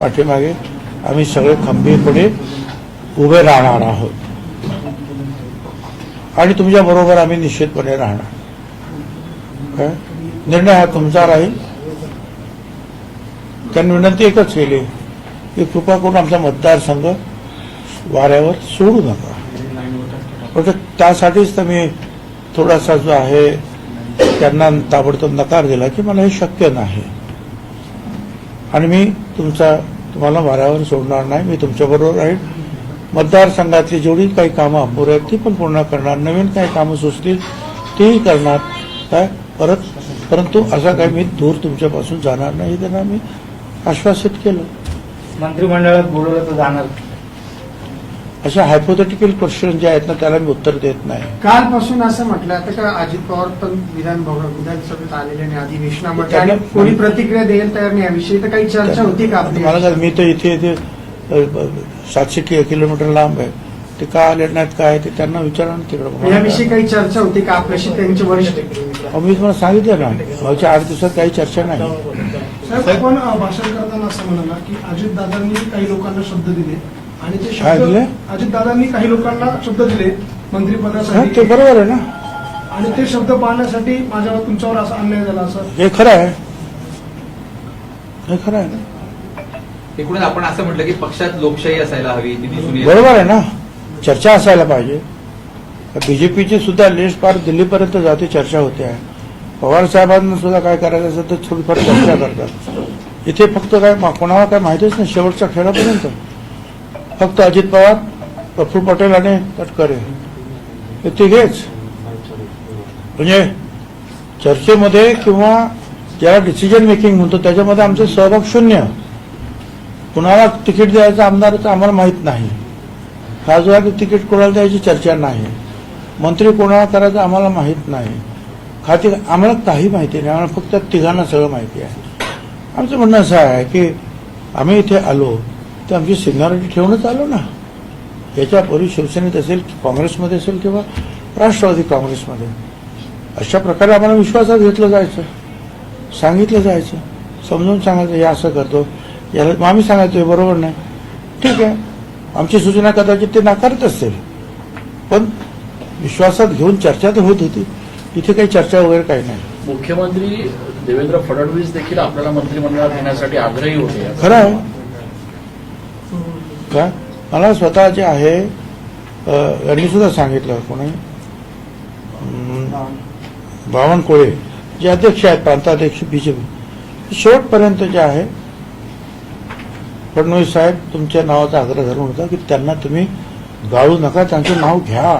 पाठीमागे आम्ही सगळे खंबीरपणे उभे राहणार आहोत. आणि तुमच्या बरोबर आम्ही निश्चितपणे राहणार. काय? निर्णय हा तुमचा राहील. त्यांनी विनंती एकच केली की कृपा करून आमचा मतदारसंघ वाऱ्यावर सोडू नका. फक्त त्यासाठीच तर मी थोडासा जो आहे त्यांना ताबडतोब नकार दिला की मला हे शक्य नाही. आणि मी तुमचा तुम्हाला वाऱ्यावर सोडणार नाही मी तुमच्याबरोबर राहील मतदारसंघातली जेवढी काही कामं अपुरी आहेत ती पण पूर्ण करणार. नवीन काही कामं सुचतील तीही करणार. काय? परत परंतु असा काही मी दूर तुमच्यापासून जाणार नाही त्यांना मी आश्वासित केलं. मंत्रिमंडळात बोलवलं तर जाणार. अशा हायपोथेटिकल क्वेश्चन जे आहेत ना त्याला मी उत्तर देत नाही. कालपासून असं म्हटलं आता का अजित पवार पण विधान भवन विधानसभेत आलेले आणि अधिवेशनामध्ये त्यांना- आणि कोणी प्रतिक्रिया देईल तयार नाही. याविषयी तर काही चर्चा होती का आपली? मला मी तर इथे इथे सातशे कि- किलोमीटर लांब आहे. ते का आले नाहीत काय ते त्यांना विचारा ना तिकडं. याविषयी काही चर्चा होती का आपल्याशी? त्यांचे वरिष्ठ मी तुम्हाला सांगितलं ना मागच्या आठ दिवसात काही चर्चा नाही. साहेब आपण अ, भाषण करताना असं म्हणाला की अजितदादांनी काही लोकांना शब्द दिले. आणि ते काय दिले? शब्द अजितदादांनी काही लोकांना शब्द दिले हा, मंत्रिपदासाठी ते बरोबर आहे ना? आणि ते शब्द पाळण्यासाठी माझ्यावर तुमच्यावर असा अन्याय झाला असं. हे खरं आहे. हे खरं आहे ना? एकूणच आपण असं म्हटलं की पक्षात लोकशाही असायला हवी ती दिसून येते. बरोबर आहे ना? चर्चा असायला पाहिजे. बीजेपीची सुद्धा लिस्ट फार दिल्लीपर्यंत जाते चर्चा होते आहे. पवार साहेबांना सुद्धा काय करायचं असेल तर थोडीफार चर्चा करतात. इथे फक्त काय मा- कोणाला काय माहितीच नाही शेवटच्या खेळापर्यंत. फक्त अजित पवार प्रफुल्ल पटेल आणि तटकरे. हे तिघेच. म्हणजे चर्चेमध्ये किंवा ज्याला डिसिजन मेकिंग म्हणतो त्याच्यामध्ये आमचे सहभाग शून्य. कुणाला तिकीट द्यायचं आमदाराचं आम्हाला माहीत नाही. खासदार तिकीट कोणाला द्यायची चर्चा नाही. मंत्री कोणाला करायचं आम्हाला माहीत नाही. खाती आम्हाला काही माहिती नाही आम्हाला फक्त तिघांना सगळं माहिती आहे. आमचं म्हणणं असं आहे की आम्ही इथे आलो तर आमची सिनियरिटी ठेवूनच आलो ना. याच्यापूर्वी शिवसेनेत असेल काँग्रेसमध्ये असेल किंवा राष्ट्रवादी काँग्रेसमध्ये. अशा प्रकारे आम्हाला विश्वासात घेतलं जायचं. सांगितलं जायचं. समजून सांगायचं हे असं करतो. याला मग आम्ही सांगायचं बरोबर नाही. ठीक आहे. आमची सूचना कदाचित ते नाकारत असतील पण विश्वासात घेऊन चर्चा तर होत होती. इथे काही चर्चा वगैरे काही नाही. मुख्यमंत्री देवेंद्र फडणवीस देखील आपल्याला मंत्रिमंडळात घेण्यासाठी आग्रही होते. खरं आहे. का? मला स्वतः जे आहे यांनी सुद्धा सांगितलं कोणी? बावनकुळे जे अध्यक्ष आहेत प्रांताध्यक्ष बीजेपी. शेवटपर्यंत जे आहे फडणवीस साहेब तुमच्या नावाचा आग्रह धरून होता की त्यांना तुम्ही गाळू नका त्यांचं नाव घ्या.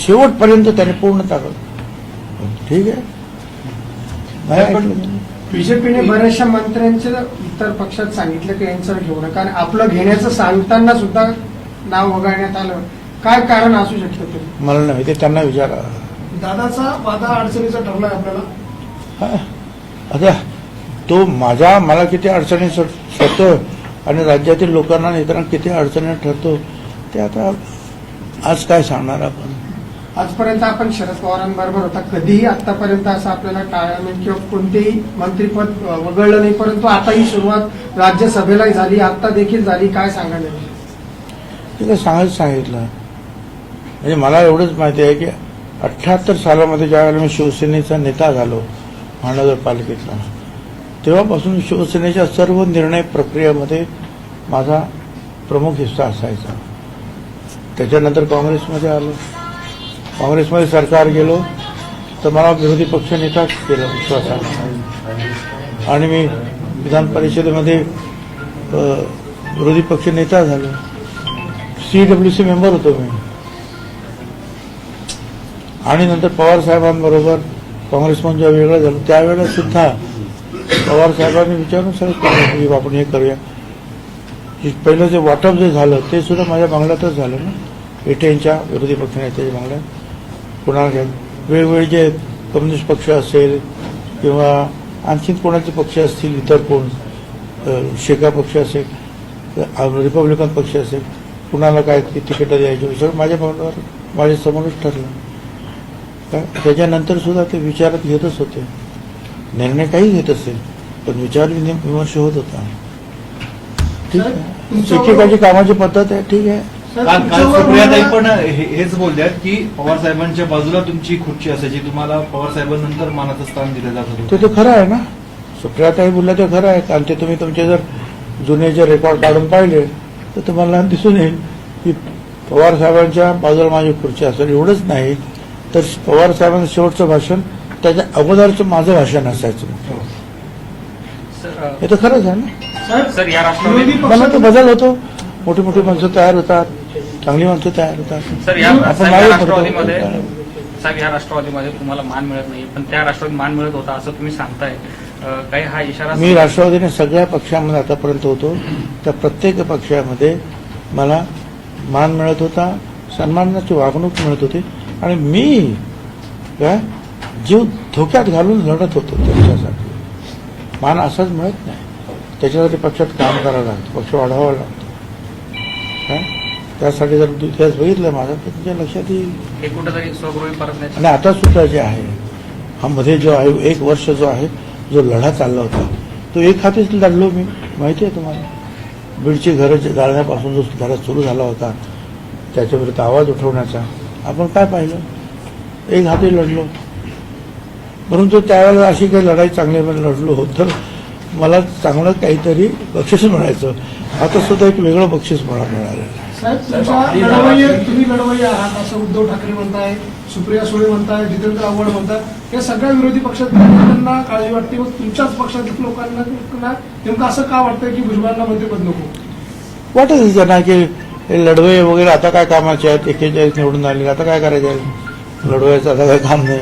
शेवटपर्यंत त्यांनी पूर्ण ताकद ठीक आहे. बीजेपीने बऱ्याचशा मंत्र्यांचे इतर पक्षात सांगितलं की यांचं घेऊ नका. आणि आपलं घेण्याचं सांगताना सुद्धा नाव वगळण्यात आलं. काय कारण असू शकतं ते? मला नाही ते त्यांना विचारा. दादाचा वादा अडचणीचा ठरलाय आपल्याला. हा. आता तो माझ्या मला किती अडचणी ठरतो आणि राज्यातील लोकांना आणि इतरांना किती अडचणी ठरतो ते आता आज काय सांगणार आपण? आजपर्यंत आपण शरद पवारांबरोबर होता. कधीही आतापर्यंत असं आपल्याला टाळलं किंवा कोणतेही मंत्रीपद वगळलं नाही. परंतु आता ही सुरुवात राज्यसभेलाही झाली. आता देखील झाली. काय सांगायला ते सांगायचं सांगितलं. म्हणजे मला एवढंच माहिती आहे की अठ्ठ्याहत्तर सालामध्ये ज्यावेळेला मी शिवसेनेचा नेता झालो महानगरपालिकेतला तेव्हापासून शिवसेनेच्या सर्व निर्णय प्रक्रियेमध्ये माझा प्रमुख हिस्सा असायचा. त्याच्यानंतर काँग्रेसमध्ये आलो. काँग्रेसमध्ये सरकार गेलो तर मला विरोधी पक्ष नेता केलं विश्वासाने. आणि मी विधान परिषदेमध्ये विरोधी पक्ष नेता झालो. सीडब्ल्यूसी मेंबर होतो मी. आणि नंतर पवार साहेबांबरोबर काँग्रेसमधून जेव्हा म्हणजे वेगळं झालं. त्यावेळेला सुद्धा पवार साहेबांनी विचारून सगळं केलं आपण हे करूया. पहिलं जे वाटप जे झालं ते सुद्धा माझ्या बंगल्यातच झालं ना. एटेनच्या विरोधी पक्षनेत्याच्या बंगल्यात कुणाला घ्या वेगवेगळे जे कम्युनिस्ट पक्ष असेल किंवा आणखीन कोणाचे पक्ष असतील इतर कोण शेका पक्ष असेल रिपब्लिकन पक्ष असेल कुणाला काय तिकीटं द्यायची सगळं माझ्या बंगल्यावर माझ्या समोरच ठरलं. काय त्याच्यानंतर सुद्धा ते विचारात घेतच होते. निर्णय काही घेत असेल पण विचार विमर्श होत होता. ठीक आहे. शिक्षकाची कामाची पद्धत आहे ठीक आहे. काल सुप्रियाताई पण हे- हेच बोलल्यात की पवार साहेबांच्या बाजूला तुमची खुर्ची असायची तुम्हाला पवार साहेबांनंतर मानाचं स्थान दिलं जात ते होतं तर खरं आहे ना. सुप्रियाताई बोलल्या ते खरं आहे. कारण ते तुम्ही तुमचे जर जुने जे रेकॉर्ड काढून पाहिले तर तुम्हाला दिसून येईल की पवार साहेबांच्या बाजूला माझी खुर्ची असेल. एवढंच नाही तर पवार साहेबांचं शेवटचं भाषण त्याच्या अगोदरचं माझं भाषण असायचं. हे तर खरंच आहे ना. सर, या राष्ट्रवादी- मला तर बदल होतो. मोठी मोठी माणसं तयार होतात. चांगली माणसं तयार होतात. सर या आपण साहेब, या मागे राष्ट्रवादीमध्ये पडतो. साहेब या राष्ट्रवादीमध्ये तुम्हाला मान मिळत नाही पण त्या राष्ट्रवादीत मान मिळत होता असं तुम्ही सांगताय. अं, काही हा इशारा मी राष्ट्रवादीने सगळ्या पक्षामध्ये आतापर्यंत होतो. त्या प्रत्येक पक्षामध्ये मला मान मिळत होता सन्मानाची वागणूक मिळत होती. आणि मी काय जीव धोक्यात घालून लढत होतो त्यांच्यासाठी. मान असाच मिळत नाही. त्याच्यासाठी पक्षात काम करावं लागतं पक्ष वाढवावा लागतो. काय त्यासाठी जर इतिहास बघितलं माझा तर तुमच्या लक्षात येईल. आणि आता सुद्धा जे आहे हा मध्ये जो आहे एक वर्ष जो आहे जो लढा चालला होता तो एक हातीच लढलो मी. माहिती आहे तुम्हाला? बीडची घरं जाळण्यापासून जो लढा सुरू झाला होता त्याच्याविरुद्ध आवाज उठवण्याचा आपण काय पाहिलं? एक हाती लढलो. परंतु त्यावेळेला अशी काही लढाई चांगली लढलो तर मला चांगलं काहीतरी बक्षीस मिळायचं आता सुद्धा एक वेगळं बक्षीस मला मिळालेलं साहेब लढवय्ये तुम्ही लढवय्ये आहात असं उद्धव ठाकरे म्हणताय सुप्रिया सुळे म्हणताय जितेंद्र आव्हाड म्हणताय. या सगळ्या विरोधी पक्षातील लोकांना काळजी वाटते व तुमच्याच पक्षातील लोकांना लोकांना नेमकं असं का वाटतंय की भुजबळांना मंत्रिपद नको? वाटत त्यांना की लढवय वगैरे आता काय कामाचे आहेत एकेचाळीस निवडून आले आता काय करायचे? आहे लढवयाचं आता काय काम नाही.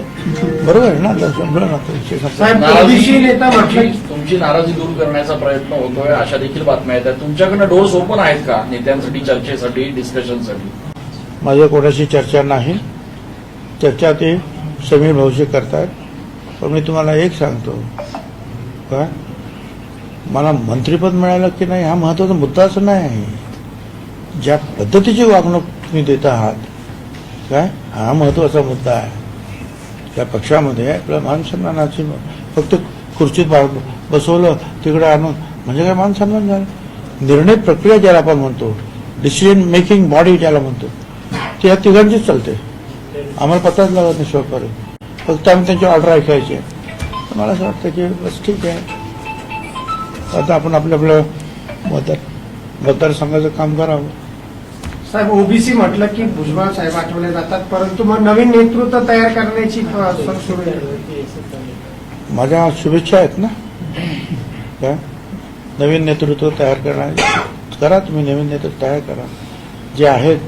बरोबर आहे ना? ना तो विषय संपला. साहेब, नाराजी ओबीसी नेता म्हटलं तुमची- तुमची नाराजी दूर करण्याचा प्रयत्न होतोय अशा देखील बातम्या येतात. तुमच्याकडनं डोर्स ओपन आहेत का नेत्यांसाठी चर्चेसाठी डिस्कशनसाठी माझ्या कोणाशी चर्चा नाही. चर्चा ते समीर भाऊशी करतात. पण मी तुम्हाला एक सांगतो. का मला मंत्रिपद मिळालं की नाही हा महत्त्वाचा मुद्दाच नाही. आहे ज्या पद्धतीची वागणूक तुम्ही देत आहात काय? हा महत्त्वाचा मुद्दा आहे. त्या पक्षामध्ये आपल्या मानसन्मानाची फक्त खुर्चीत बसवलं तिकडे आणून. म्हणजे काय मानसन्मान झालं? निर्णय प्रक्रिया ज्याला आपण म्हणतो डिसिजन मेकिंग बॉडी ज्याला म्हणतो ती या तिघांचीच चालते. आम्हाला पत्ताच लागत नाही शिवकर फक्त आम्ही त्यांची ऑर्डर ऐकायची तर मला असं वाटतं की बस ठीक आहे. आता आपण आपल्या आपल्या मतदार मतदारसंघाचं काम करावं. साहेब ओबीसी म्हटलं की भुजबळ साहेब आठवले जातात परंतु मग नवीन नेतृत्व तयार करण्याची सर माझ्या शुभेच्छा आहेत ना? काय नवीन नेतृत्व तयार करणार करा तुम्ही नवीन नेतृत्व तयार करा. जे आहेत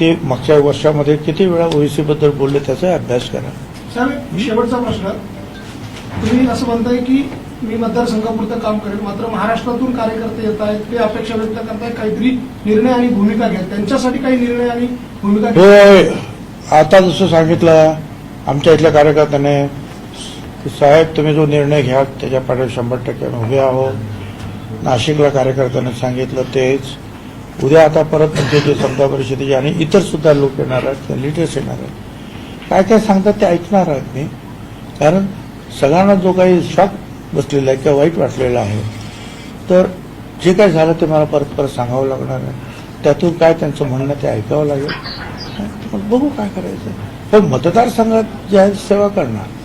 ते मागच्या वर्षामध्ये किती वेळा ओबीसी बद्दल बोलले त्याचा अभ्यास करा. शेवटचा प्रश्न. तुम्ही असं म्हणताय की मी मतदारसंघापुरतं काम करेल मात्र महाराष्ट्रातून कार्यकर्ते येत आहेत ते अपेक्षा व्यक्त करताय काहीतरी निर्णय आणि भूमिका घ्या. त्यांच्यासाठी काही निर्णय आणि भूमिका होय. आता जसं सांगितलं आमच्या इथल्या कार्यकर्त्याने साहेब तुम्ही जो निर्णय घ्या त्याच्या पाठीवर शंभर टक्के उभे आहोत. नाशिकला कार्यकर्त्यांनी सांगितलं तेच. उद्या आता परत तुमचे जे समता परिषदेचे आणि इतर सुद्धा लोक येणार आहेत लिडर्स येणार आहेत. काय काय सांगतात ते ऐकणार आहेत मी. कारण सगळ्यांना जो काही शॉक बसलेला आहे किंवा वाईट वाटलेला आहे. तर जे काय झालं ते मला परत परत सांगावं लागणार आहे. त्यातून काय त्यांचं म्हणणं ते ऐकावं लागेल. मग बघू काय करायचं. पण मतदारसंघात जे आहे सेवा करणार.